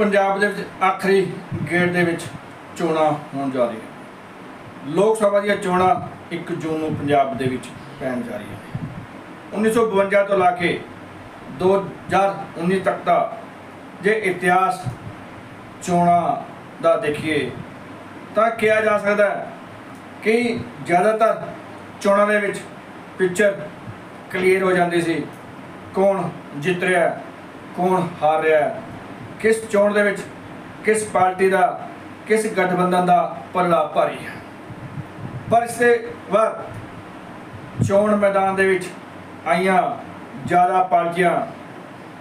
ਪੰਜਾਬ ਦੇ ਵਿੱਚ ਆਖਰੀ ਗੇੜ ਦੇ ਵਿੱਚ ਚੋਣਾਂ ਹੋਣ ਜਾ ਰਹੀਆਂ ਲੋਕ ਸਭਾ ਦੀਆਂ ਚੋਣਾਂ 1 ਜੂਨ ਨੂੰ ਪੰਜਾਬ ਦੇ ਵਿੱਚ ਪੈਣ ਜਾ ਰਹੀਆਂ ਨੇ। 1952 ਤੋਂ ਲਾ ਕੇ 2019 ਤੱਕ ਦਾ ਜੇ ਇਤਿਹਾਸ ਚੋਣਾਂ ਦਾ ਦੇਖੀਏ, ਤਾਂ ਕਿਹਾ ਜਾ ਸਕਦਾ ਕਿ ਜ਼ਿਆਦਾਤਰ ਚੋਣਾਂ ਦੇ ਵਿੱਚ ਪਿਕਚਰ ਕਲੀਅਰ ਹੋ ਜਾਂਦੀ ਸੀ। ਕੌਣ ਜਿੱਤ ਰਿਹਾ ਕੌਣ ਹਾਰ ਰਿਹਾ ਕਿਸ ਚੋਣ ਦੇ ਵਿੱਚ, ਕਿਸ ਪਾਰਟੀ ਦਾ, ਕਿਸ ਗਠਬੰਧਨ ਦਾ ਪੱਲਾ ਭਾਰੀ ਹੈ। ਪਰ ਇਸੇ ਵਾਰ ਚੋਣ ਮੈਦਾਨ ਦੇ ਵਿੱਚ ਆਈਆਂ ਜ਼ਿਆਦਾ ਪਾਰਟੀਆਂ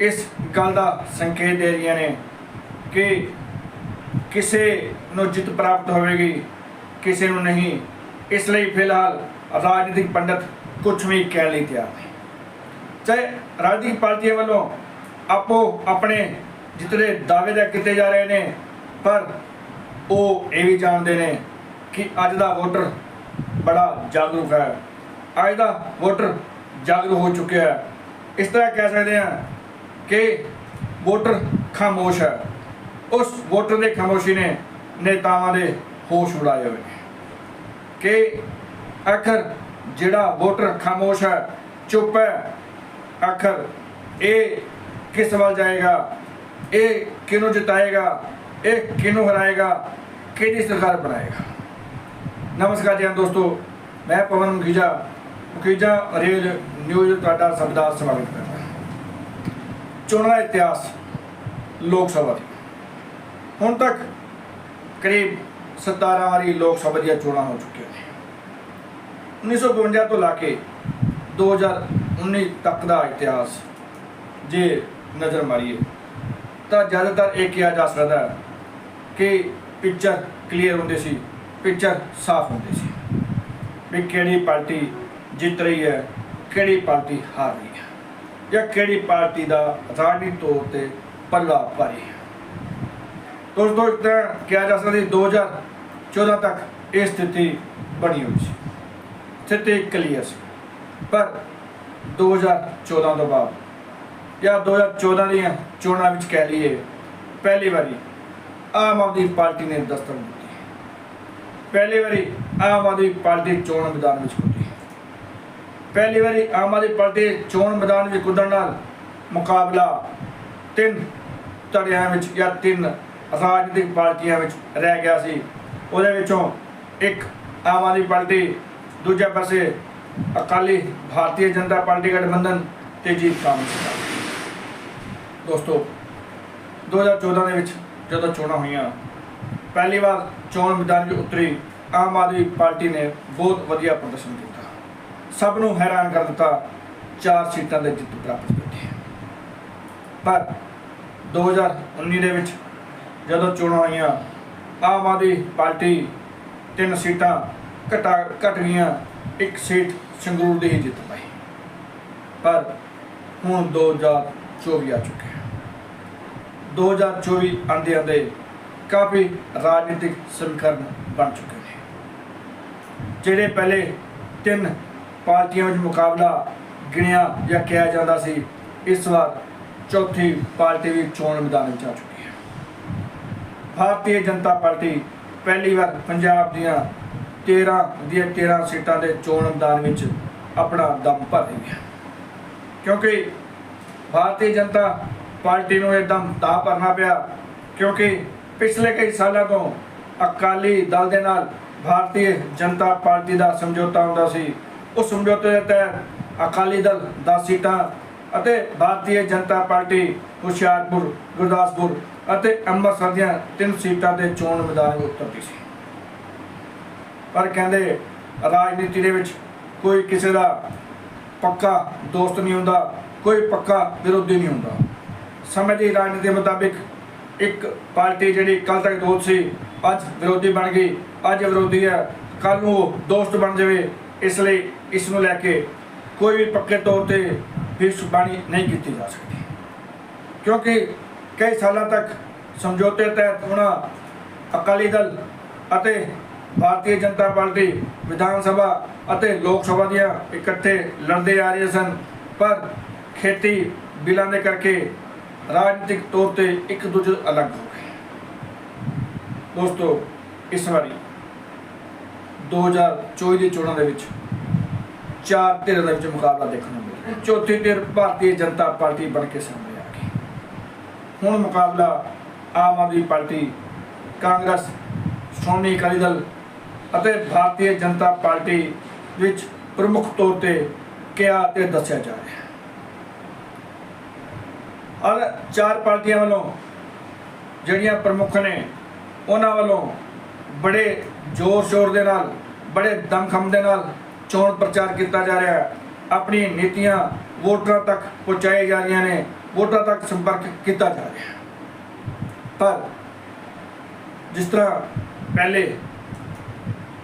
ਇਸ ਗੱਲ ਦਾ ਸੰਕੇਤ ਦੇ ਰਹੀਆਂ ਨੇ ਕਿ ਕਿਸੇ ਨੂੰ ਜਿੱਤ ਪ੍ਰਾਪਤ ਹੋਵੇਗੀ, ਕਿਸੇ ਨੂੰ ਨਹੀਂ। ਇਸ ਲਈ ਫਿਲਹਾਲ ਰਾਜਨੀਤਿਕ ਪੰਡਤ ਕੁਝ ਵੀ ਕਹਿਣ ਲਈ ਤਿਆਰ ਨਹੀਂ। ਚਾਹੇ ਰਾਜਨੀਤਿਕ ਪਾਰਟੀਆਂ ਵੱਲੋਂ ਆਪੋ ਆਪਣੇ ਜਿੱਤਦੇ ਦਾਅਵੇ ਦਾ ਕੀਤੇ ਜਾ ਰਹੇ ਨੇ, ਪਰ ਉਹ ਇਹ ਵੀ ਜਾਣਦੇ ਨੇ ਕਿ ਅੱਜ ਦਾ ਵੋਟਰ ਬੜਾ ਜਾਗਰੂਕ ਹੈ। ਅੱਜ ਦਾ ਵੋਟਰ ਜਾਗਰੂਕ ਹੋ ਚੁੱਕਿਆ ਹੈ। ਇਸ ਤਰ੍ਹਾਂ ਕਹਿ ਸਕਦੇ ਹਾਂ ਕਿ ਵੋਟਰ ਖਾਮੋਸ਼ ਹੈ। ਉਸ ਵੋਟਰ ਦੇ ਖਾਮੋਸ਼ੀ ਨੇ ਨੇਤਾਵਾਂ ਦੇ ਹੋਸ਼ ਉਡਾਏ ਹੋਏ ਕਿ ਆਖਰ ਜਿਹੜਾ ਵੋਟਰ ਖਾਮੋਸ਼ ਹੈ, ਚੁੱਪ ਹੈ, ਆਖਰ ਇਹ ਕਿਸ ਵੱਲ ਜਾਏਗਾ? ਇਹ ਕਿਹਨੂੰ ਜਿਤਾਏਗਾ? ਇਹ ਕਿਹਨੂੰ ਹਰਾਏਗਾ? ਕਿਹਦੀ ਸਰਕਾਰ ਬਣਾਏਗਾ? ਨਮਸਕਾਰ ਜੀ ਦੋਸਤੋ, ਮੈਂ ਪਵਨ ਮੁਖੀਜਾ ਮੁਖੀਜਾ ਰੇਲ ਨਿਊਜ਼ ਤੁਹਾਡਾ ਸਭ ਦਾ ਸਵਾਗਤ ਕਰਦਾ ਚੋਣਾਂ ਦਾ ਇਤਿਹਾਸ ਲੋਕ ਸਭਾ ਦੀ। ਹੁਣ ਤੱਕ ਕਰੀਬ 17 ਵਾਰੀ ਲੋਕ ਸਭਾ ਦੀਆਂ ਚੋਣਾਂ ਹੋ ਚੁੱਕੀਆਂ ਨੇ। 1952 ਤੋਂ ਲਾ ਕੇ 2019 ਤੱਕ ਦਾ ਇਤਿਹਾਸ ਜੇ ਨਜ਼ਰ ਮਾਰੀਏ। ਤਾਂ ਜ਼ਿਆਦਾਤਰ ਇਹ ਕਿਹਾ ਜਾ ਸਕਦਾ ਹੈ ਕਿ ਪਿਕਚਰ ਕਲੀਅਰ ਹੁੰਦੇ ਸੀ ਪਿਕਚਰ ਸਾਫ਼ ਹੁੰਦੀ ਸੀ। ਵੀ ਕਿਹੜੀ ਪਾਰਟੀ ਜਿੱਤ ਰਹੀ ਹੈ, ਕਿਹੜੀ ਪਾਰਟੀ ਹਾਰ ਰਹੀ ਹੈ, ਜਾਂ ਕਿਹੜੀ ਪਾਰਟੀ ਦਾ ਰਾਜਨੀਤਿਕ ਤੌਰ ਤੇ ਪੱਲਾ ਭਾਰੀ ਹੈ। ਦੋਸਤੋ ਇੱਕ ਤਾਂ ਕਿਹਾ ਜਾ ਸਕਦਾ ਸੀ 2014 ਤੱਕ ਇਹ ਸਥਿਤੀ ਬਣੀ ਹੋਈ ਸੀ। ਸਥਿਤੀ ਕਲੀਅਰ ਸੀ। ਪਰ 2014 ਤੋਂ ਬਾਅਦ ਜਾਂ 2014 ਦੀਆਂ ਚੋਣਾਂ ਵਿੱਚ ਕਹਿ ਲਈਏ, ਪਹਿਲੀ ਵਾਰੀ ਆਮ ਆਦਮੀ ਪਾਰਟੀ ਨੇ ਦਸਤਕ ਦਿੱਤੀ ਪਹਿਲੀ ਵਾਰੀ ਆਮ ਆਦਮੀ ਪਾਰਟੀ ਚੋਣ ਮੈਦਾਨ ਵਿੱਚ ਕੁੱਦੀ ਪਹਿਲੀ ਵਾਰੀ ਆਮ ਆਦਮੀ ਪਾਰਟੀ ਚੋਣ ਮੈਦਾਨ ਵਿੱਚ ਕੁੱਦਣ ਨਾਲ ਮੁਕਾਬਲਾ ਤਿੰਨ ਧੜਿਆਂ ਵਿੱਚ ਜਾਂ ਤਿੰਨ ਰਾਜਨੀਤਿਕ ਪਾਰਟੀਆਂ ਵਿੱਚ ਰਹਿ ਗਿਆ ਸੀ। ਉਹਦੇ ਵਿੱਚੋਂ ਇੱਕ ਆਮ ਆਦਮੀ ਪਾਰਟੀ, ਦੂਜੇ ਪਾਸੇ ਅਕਾਲੀ ਭਾਰਤੀ ਜਨਤਾ ਪਾਰਟੀ ਗਠਬੰਧਨ ਤੇ ਜੀਤ ਕਾਂਗਰਸ ਦੋਸਤੋ 2014 ਦੇ ਵਿੱਚ ਜਦੋਂ ਚੋਣਾਂ ਹੋਈਆਂ, ਪਹਿਲੀ ਵਾਰ ਚੋਣ ਮੈਦਾਨ ਵਿੱਚ ਉਤਰੀ, ਆਮ ਆਦਮੀ ਪਾਰਟੀ ਨੇ ਬਹੁਤ ਵਧੀਆ ਪ੍ਰਦਰਸ਼ਨ ਕੀਤਾ। ਸਭ ਨੂੰ ਹੈਰਾਨ ਕਰ ਦਿੱਤਾ, ਚਾਰ ਸੀਟਾਂ ਦੇ ਜਿੱਤ ਪ੍ਰਾਪਤ ਕੀਤੀ ਪਰ 2019 ਦੇ ਵਿੱਚ ਜਦੋਂ ਚੋਣਾਂ ਹੋਈਆਂ, ਆਮ ਆਦਮੀ ਪਾਰਟੀ ਤਿੰਨ ਸੀਟਾਂ ਘਟਾ ਘਟ ਗਈਆਂ, ਇੱਕ ਸੀਟ ਸੰਗਰੂਰ ਦੀ ਹੀ ਜਿੱਤ ਪਾਈ। ਪਰ ਹੁਣ 2024 ਆ ਚੁੱਕਿਆ 2024 ਆਂਦੇ ਆਂਦੇ ਕਾਫੀ ਰਾਜਨੀਤਿਕ ਸਮੀਕਰਨ ਬਣ ਚੁੱਕੇ ਨੇ। ਜਿਹੜੇ ਪਹਿਲੇ ਤਿੰਨ ਪਾਰਟੀਆਂ ਵਿੱਚ ਮੁਕਾਬਲਾ ਗਿਣਿਆ ਜਾਂ ਕਿਹਾ ਜਾਂਦਾ ਸੀ, ਇਸ ਵਾਰ ਚੌਥੀ ਪਾਰਟੀ ਵੀ ਚੋਣ ਮੈਦਾਨ ਵਿੱਚ ਆ ਚੁੱਕੀ ਹੈ। ਭਾਰਤੀ ਜਨਤਾ ਪਾਰਟੀ ਪਹਿਲੀ ਵਾਰ ਪੰਜਾਬ ਦੀਆਂ 13 ਦੀਆਂ 13 ਸੀਟਾਂ ਦੇ ਚੋਣ ਮੈਦਾਨ ਵਿੱਚ ਆਪਣਾ ਦਮ ਭਰ ਰਹੀ ਹੈ। ਕਿਉਂਕਿ ਭਾਰਤੀ ਜਨਤਾ ਪਾਰਟੀ ਨੂੰ ਇਹ ਤਾਂ ਭਰਨਾ ਪਿਆ, ਕਿਉਂਕਿ ਪਿਛਲੇ ਕਈ ਸਾਲਾਂ ਤੋਂ ਅਕਾਲੀ ਦਲ ਦੇ ਨਾਲ ਭਾਰਤੀ ਜਨਤਾ ਪਾਰਟੀ ਦਾ ਸਮਝੌਤਾ ਹੁੰਦਾ ਸੀ। ਉਸ ਸਮਝੌਤੇ ਦੇ ਤਹਿਤ ਅਕਾਲੀ ਦਲ 10 ਸੀਟਾਂ ਅਤੇ ਭਾਰਤੀ ਜਨਤਾ ਪਾਰਟੀ ਹੁਸ਼ਿਆਰਪੁਰ, ਗੁਰਦਾਸਪੁਰ ਅਤੇ ਅੰਮ੍ਰਿਤਸਰ ਦੀਆਂ ਤਿੰਨ ਸੀਟਾਂ ਦੇ ਚੋਣ ਮੈਦਾਨ ਵਿੱਚ ਉਤਰਦੀ ਸੀ। ਪਰ ਕਹਿੰਦੇ ਰਾਜਨੀਤੀ ਦੇ ਵਿੱਚ ਕੋਈ ਕਿਸੇ ਦਾ ਪੱਕਾ ਦੋਸਤ ਨਹੀਂ ਹੁੰਦਾ, ਕੋਈ ਪੱਕਾ ਵਿਰੋਧੀ ਨਹੀਂ ਹੁੰਦਾ। ਸਮੇਂ ਦੀ ਰਾਜਨੀਤੀ ਦੇ ਮੁਤਾਬਿਕ ਇੱਕ ਪਾਰਟੀ ਜਿਹੜੀ ਕੱਲ ਤੱਕ ਦੋਸਤ ਸੀ, ਅੱਜ ਵਿਰੋਧੀ ਬਣ ਗਈ। ਅੱਜ ਵਿਰੋਧੀ ਹੈ। ਕੱਲ ਨੂੰ ਦੋਸਤ ਬਣ ਜਾਵੇ, ਇਸ ਲਈ ਇਸ ਨੂੰ ਲੈ ਕੇ ਕੋਈ ਵੀ ਪੱਕੇ ਤੌਰ ਤੇ ਭਵਿੱਖਬਾਣੀ ਨਹੀਂ ਕੀਤੀ ਜਾ ਸਕਦੀ। ਕਿਉਂਕਿ ਕਈ ਸਾਲਾਂ ਤੱਕ ਸਮਝੌਤੇ ਤਹਿਤ ਉਹਨਾਂ ਅਕਾਲੀ ਦਲ ਅਤੇ ਭਾਰਤੀ ਜਨਤਾ ਪਾਰਟੀ ਵਿਧਾਨ ਸਭਾ ਅਤੇ ਲੋਕ ਸਭਾ ਦੀਆਂ ਇਕੱਠੇ ਲੜਦੇ ਆ ਰਹੇ ਸਨ, ਪਰ ਖੇਤੀ ਬਿੱਲਾਂ ਦੇ ਕਰਕੇ ਰਾਜਨੀਤਿਕ ਤੌਰ ਤੇ ਇੱਕ ਦੂਜੇ ਤੋਂ ਅਲੱਗ ਹੋ ਗਏ। ਦੋਸਤੋ, ਇਸ ਵਾਰੀ 2024 ਦੀ ਚੋਣਾਂ ਦੇ ਵਿੱਚ ਚਾਰ ਧਿਰਾਂ ਦੇ ਵਿੱਚ ਮੁਕਾਬਲਾ ਦੇਖਣ ਨੂੰ ਮਿਲਿਆ। ਚੌਥੀ ਧਿਰ ਭਾਰਤੀ ਜਨਤਾ ਪਾਰਟੀ ਬਣ ਕੇ ਸਾਹਮਣੇ ਆ ਗਈ। ਹੁਣ ਮੁਕਾਬਲਾ ਆਮ ਆਦਮੀ ਪਾਰਟੀ, ਕਾਂਗਰਸ, ਸ਼੍ਰੋਮਣੀ ਅਕਾਲੀ ਦਲ ਅਤੇ ਭਾਰਤੀ ਜਨਤਾ ਪਾਰਟੀ ਵਿੱਚ ਪ੍ਰਮੁੱਖ ਤੌਰ ਤੇ ਕਿਹਾ ਤੇ ਦੱਸਿਆ ਜਾ ਰਿਹਾ ਹੈ? ਔਰ ਚਾਰ ਪਾਰਟੀਆਂ ਵੱਲੋਂ ਜਿਹੜੀਆਂ ਪ੍ਰਮੁੱਖ ਨੇ, ਉਹਨਾਂ ਵੱਲੋਂ ਬੜੇ ਜ਼ੋਰ ਸ਼ੋਰ ਦੇ ਨਾਲ, ਬੜੇ ਦਮਖਮ ਦੇ ਨਾਲ ਚੋਣ ਪ੍ਰਚਾਰ ਕੀਤਾ ਜਾ ਰਿਹਾ ਹੈ। ਆਪਣੀ ਨੀਤੀਆਂ ਵੋਟਰਾਂ ਤੱਕ ਪਹੁੰਚਾਈ ਜਾ ਰਹੀਆਂ ਨੇ, ਵੋਟਰਾਂ ਤੱਕ ਸੰਪਰਕ ਕੀਤਾ ਜਾ ਰਿਹਾ ਹੈ। ਪਰ ਜਿਸ ਤਰ੍ਹਾਂ ਪਹਿਲੇ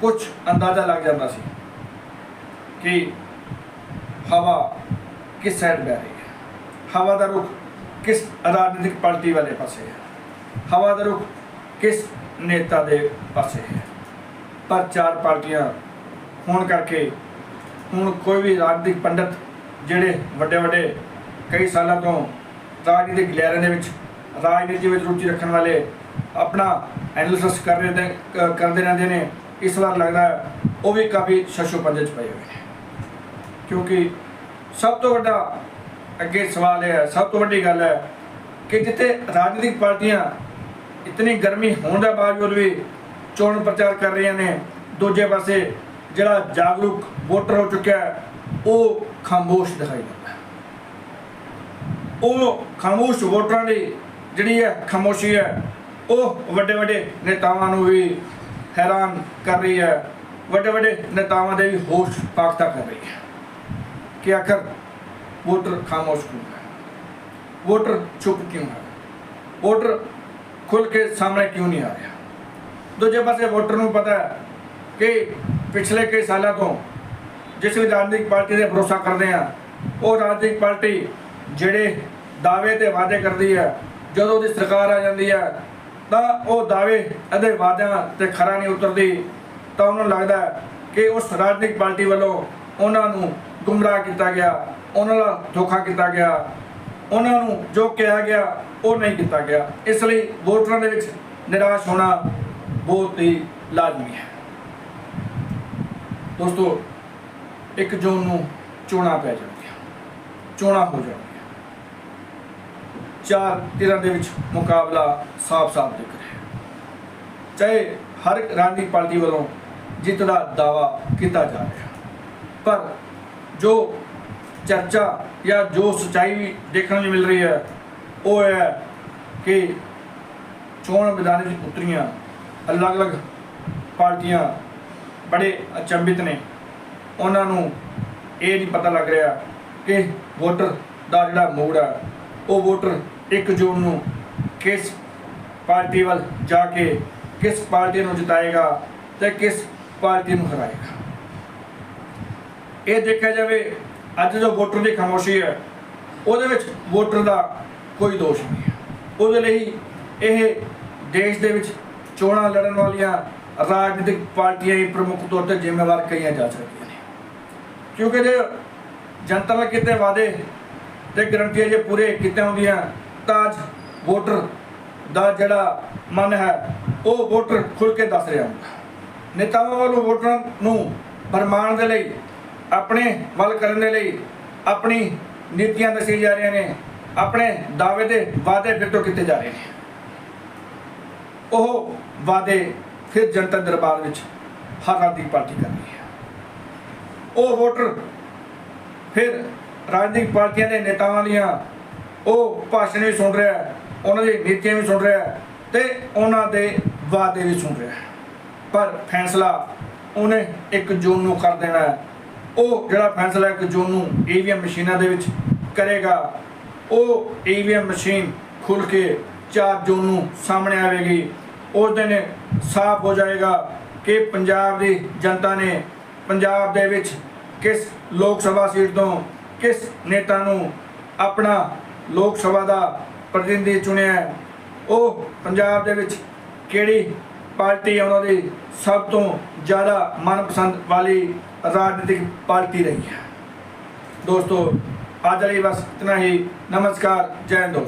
ਕੁਝ ਅੰਦਾਜ਼ਾ ਲੱਗ ਜਾਂਦਾ ਸੀ ਕਿ ਹਵਾ ਕਿਸ ਸਾਈਡ ਬਹਿ ਰਹੀ ਹੈ, ਹਵਾ ਦਾ ਰੁਖ ਕਿਸ ਰਾਜਨੀਤਿਕ ਪਾਰਟੀ ਵਾਲੇ ਪਾਸੇ ਹੈ? ਹਵਾ ਦਾ ਰੁਖ ਕਿਸ ਨੇਤਾ ਦੇ ਪਾਸੇ ਹੈ? ਪਰ ਚਾਰ ਪਾਰਟੀਆਂ ਹੋਣ ਕਰਕੇ ਹੁਣ ਕੋਈ ਵੀ ਰਾਜਨੀਤਿਕ ਪੰਡਤ ਜਿਹੜੇ ਵੱਡੇ ਵੱਡੇ ਕਈ ਸਾਲਾਂ ਤੋਂ ਰਾਜਨੀਤਿਕ ਗਲਿਆਰੇ ਦੇ ਵਿੱਚ, ਰਾਜਨੀਤੀ ਵਿੱਚ ਰੁਚੀ ਰੱਖਣ ਵਾਲੇ ਆਪਣਾ ਐਨਾਲਿਸਿਸ ਕਰ ਰਹੇ ਨੇ ਕਰਦੇ ਰਹਿੰਦੇ ਨੇ, ਇਸ ਵਾਰ ਲੱਗਦਾ ਹੈ ਉਹ ਵੀ ਕਾਫੀ ਸ਼ਸ਼ੋ ਪੰਜੇ ਚ ਪਏ ਹੋਏ ਨੇ। ਕਿਉਂਕਿ ਸਭ ਤੋਂ ਵੱਡਾ ਅੱਗੇ ਸਵਾਲ ਇਹ ਹੈ, ਸਭ ਤੋਂ ਵੱਡੀ ਗੱਲ ਹੈ ਕਿ ਜਿੱਥੇ ਰਾਜਨੀਤਿਕ ਪਾਰਟੀਆਂ ਇਤਨੀ ਗਰਮੀ ਹੋਣ ਦੇ ਬਾਵਜੂਦ ਵੀ ਚੋਣ ਪ੍ਰਚਾਰ ਕਰ ਰਹੀਆਂ ਨੇ, ਦੂਜੇ ਪਾਸੇ ਜਿਹੜਾ ਜਾਗਰੂਕ ਵੋਟਰ ਹੋ ਚੁੱਕਿਆ ਹੈ, ਉਹ ਖਾਮੋਸ਼ ਦਿਖਾਈ ਦਿੰਦਾ ਉਹ ਖਾਮੋਸ਼ ਵੋਟਰਾਂ ਦੀ ਜਿਹੜੀ ਹੈ ਖਾਮੋਸ਼ੀ ਹੈ, ਉਹ ਵੱਡੇ ਵੱਡੇ ਨੇਤਾਵਾਂ ਨੂੰ ਵੀ ਹੈਰਾਨ ਕਰ ਰਹੀ ਹੈ, ਵੱਡੇ ਵੱਡੇ ਨੇਤਾਵਾਂ ਦੇ ਵੀ ਹੋਸ਼ ਪਾਕਤਾ ਕਰ ਰਹੀ ਹੈ। ਕਿ ਆਖਰ ਵੋਟਰ ਖਾਮੋਸ਼ ਕਿਉਂ ਹੈ ਵੋਟਰ ਚੁੱਪ ਕਿਉਂ ਹੈ ਵੋਟਰ ਖੁੱਲ ਕੇ ਸਾਹਮਣੇ ਕਿਉਂ ਨਹੀਂ ਆ ਰਿਹਾ ਦੂਜੇ ਪਾਸੇ ਵੋਟਰ ਨੂੰ ਪਤਾ ਹੈ ਕਿ ਪਿਛਲੇ ਕਈ ਸਾਲਾਂ ਤੋਂ ਜਿਸ ਵੀ ਰਾਜਨੀਤਿਕ ਪਾਰਟੀ ਦੇ ਭਰੋਸਾ ਕਰਦੇ ਆ ਉਹ ਰਾਜਨੀਤਿਕ ਪਾਰਟੀ ਜਿਹੜੇ ਦਾਅਵੇ ਤੇ ਵਾਅਦੇ ਕਰਦੀ ਹੈ ਜਦੋਂ ਉਹਦੀ ਸਰਕਾਰ ਆ ਜਾਂਦੀ ਹੈ ਤਾਂ ਉਹ ਦਾਅਵੇ ਅਤੇ ਵਾਅਦਿਆਂ ਤੇ ਖਰਾ ਨਹੀਂ ਉਤਰਦੀ ਤਾਂ ਉਹਨਾਂ ਨੂੰ ਲੱਗਦਾ ਕਿ ਉਸ ਰਾਜਨੀਤਿਕ ਪਾਰਟੀ ਵੱਲੋਂ ਉਹਨਾਂ ਨੂੰ ਗੁੰਮਰਾਹ ਕੀਤਾ ਗਿਆ ਉਹਨਾਂ ਦਾ ਧੋਖਾ ਕੀਤਾ ਗਿਆ। ਉਹਨਾਂ ਨੂੰ ਜੋ ਕਿਹਾ ਗਿਆ, ਉਹ ਨਹੀਂ ਕੀਤਾ ਗਿਆ। ਇਸ ਲਈ ਵੋਟਰਾਂ ਦੇ ਵਿੱਚ ਨਿਰਾਸ਼ ਹੋਣਾ ਬਹੁਤ ਹੀ ਲਾਜ਼ਮੀ ਹੈ। ਦੋਸਤੋ, ਇੱਕ ਜੂਨ ਨੂੰ ਚੋਣਾਂ ਪੈ ਜਾਣਗੀਆਂ। ਚੋਣਾਂ ਹੋ ਜਾਣਗੀਆਂ। ਚਾਰ ਧਿਰਾਂ ਦੇ ਵਿੱਚ ਮੁਕਾਬਲਾ ਸਾਫ਼-ਸਾਫ਼ ਦਿਖ ਰਿਹਾ ਹੈ। ਚਾਹੇ ਹਰ ਇੱਕ ਰਾਜਨੀਤਿਕ ਪਾਰਟੀ ਵੱਲੋਂ ਜਿੱਤ ਦਾ ਦਾਵਾ ਕੀਤਾ ਜਾ ਰਿਹਾ। ਪਰ ਜੋ ਚਰਚਾ ਜਾਂ ਜੋ ਸਚਾਈ ਦੇਖਣ ਨੂੰ ਮਿਲ ਰਹੀ ਹੈ, ਉਹ ਹੈ ਕਿ ਚੋਣ ਮੈਦਾਨ ਵਿੱਚ ਉਤਰੀਆਂ ਅਲੱਗ-ਅਲੱਗ ਪਾਰਟੀਆਂ ਬੜੇ ਅਚੰਭਿਤ ਨੇ। ਉਹਨਾਂ ਨੂੰ ਇਹ ਨਹੀਂ ਪਤਾ ਲੱਗ ਰਿਹਾ ਕਿ ਵੋਟਰ ਦਾ ਜਿਹੜਾ ਮੂਡ ਹੈ, ਉਹ ਵੋਟਰ 1 ਜੂਨ ਨੂੰ ਕਿਸ ਪਾਰਟੀ ਵੱਲ ਜਾ ਕੇ ਕਿਸ ਪਾਰਟੀ ਨੂੰ ਜਿਤਾਏਗਾ ਤੇ ਕਿਸ ਪਾਰਟੀ ਨੂੰ ਹਰਾਏਗਾ। ਇਹ ਦੇਖਿਆ ਜਾਵੇ ਅੱਜ ਜੋ ਵੋਟਰ ਦੀ ਖਾਮੋਸ਼ੀ ਹੈ, ਉਹਦੇ ਵਿੱਚ ਵੋਟਰ ਦਾ ਕੋਈ ਦੋਸ਼ ਨਹੀਂ ਹੈ। ਉਹਦੇ ਲਈ ਇਹ ਦੇਸ਼ ਦੇ ਵਿੱਚ ਚੋਣਾਂ ਲੜਨ ਵਾਲੀਆਂ ਰਾਜਨੀਤਿਕ ਪਾਰਟੀਆਂ ਹੀ ਪ੍ਰਮੁੱਖ ਤੌਰ ਤੇ ਜ਼ਿੰਮੇਵਾਰ ਕਹੀਆਂ ਜਾ ਸਕਦੀਆਂ ਨੇ। ਕਿਉਂਕਿ ਜੇ ਜਨਤਾ ਨਾਲ ਕਿਤੇ ਵਾਅਦੇ ਤੇ ਗਰੰਟੀਆਂ ਜੇ ਪੂਰੇ ਕੀਤੇ ਹੁੰਦੀਆਂ, ਤਾਂ ਅੱਜ ਵੋਟਰ ਦਾ ਜਿਹੜਾ ਮਨ ਹੈ, ਉਹ ਵੋਟਰ ਖੁੱਲ ਕੇ ਦੱਸ ਰਿਹਾ ਹੁੰਦਾ। ਨੇਤਾਵਾਂ ਵੱਲੋਂ ਵੋਟਰਾਂ ਨੂੰ ਫਰਮਾਨ ਦੇ ਲਈ ਆਪਣੇ ਵੱਲ ਕਰਨ ਦੇ ਲਈ ਆਪਣੀ ਨੀਤੀਆਂ ਦੱਸੀ ਜਾ ਰਹੀਆਂ ਨੇ, ਆਪਣੇ ਦਾਅਵੇ ਦੇ ਵਾਅਦੇ ਫਿਰ ਤੋਂ ਕੀਤੇ ਜਾ ਰਹੇ ਨੇ। ਉਹ ਵਾਅਦੇ ਫਿਰ ਜਨਤਾ ਦਰਬਾਰ ਵਿੱਚ ਹਰ ਰਾਜਨੀਤਿਕ ਪਾਰਟੀ ਕਰ ਹੈ। ਉਹ ਵੋਟਰ ਫਿਰ ਰਾਜਨੀਤਿਕ ਪਾਰਟੀਆਂ ਦੇ ਨੇਤਾਵਾਂ ਦੀਆਂ ਉਹ ਭਾਸ਼ਣ ਵੀ ਸੁਣ ਰਿਹਾ ਉਹਨਾਂ ਦੀ ਨੀਤੀਆਂ ਵੀ ਸੁਣ ਰਿਹਾ ਹੈ ਤੇ ਉਹਨਾਂ ਦੇ ਵਾਅਦੇ ਵੀ ਸੁਣ ਰਿਹਾ ਪਰ ਫੈਸਲਾ ਉਹਨੇ 1 ਜੂਨ ਨੂੰ ਕਰ ਦੇਣਾ ਹੈ। ਉਹ ਜਿਹੜਾ ਫੈਸਲਾ 1 ਜੂਨ ਨੂੰ ਈਵੀਐਮ ਮਸ਼ੀਨਾਂ ਦੇ ਵਿੱਚ ਕਰੇਗਾ, ਉਹ ਈਵੀਐਮ ਮਸ਼ੀਨ ਖੁੱਲ ਕੇ 4 ਜੂਨ ਨੂੰ ਸਾਹਮਣੇ ਆਵੇਗੀ, ਉਸ ਦਿਨ ਸਾਫ਼ ਹੋ ਜਾਏਗਾ ਕਿ ਪੰਜਾਬ ਦੀ ਜਨਤਾ ਨੇ ਪੰਜਾਬ ਦੇ ਵਿੱਚ ਕਿਸ ਲੋਕ ਸਭਾ ਸੀਟ ਤੋਂ ਕਿਸ ਨੇਤਾ ਨੂੰ ਆਪਣਾ ਲੋਕ ਸਭਾ ਦਾ ਪ੍ਰਤੀਨਿਧੀ ਚੁਣਿਆ ਉਹ ਪੰਜਾਬ ਦੇ ਵਿੱਚ ਕਿਹੜੀ ਪਾਰਟੀ ਉਹਨਾਂ ਦੀ ਸਭ ਤੋਂ ਜ਼ਿਆਦਾ ਮਨਪਸੰਦ ਵਾਲੀ ਰਾਜਨੀਤਿਕ ਪਾਰਟੀ ਰਹੀ ਹੈ। ਦੋਸਤੋ, ਅੱਜ ਲਈ ਬਸ ਇਤਨਾ ਹੀ। ਨਮਸਕਾਰ, ਜੈ ਦੋਸਤੋ।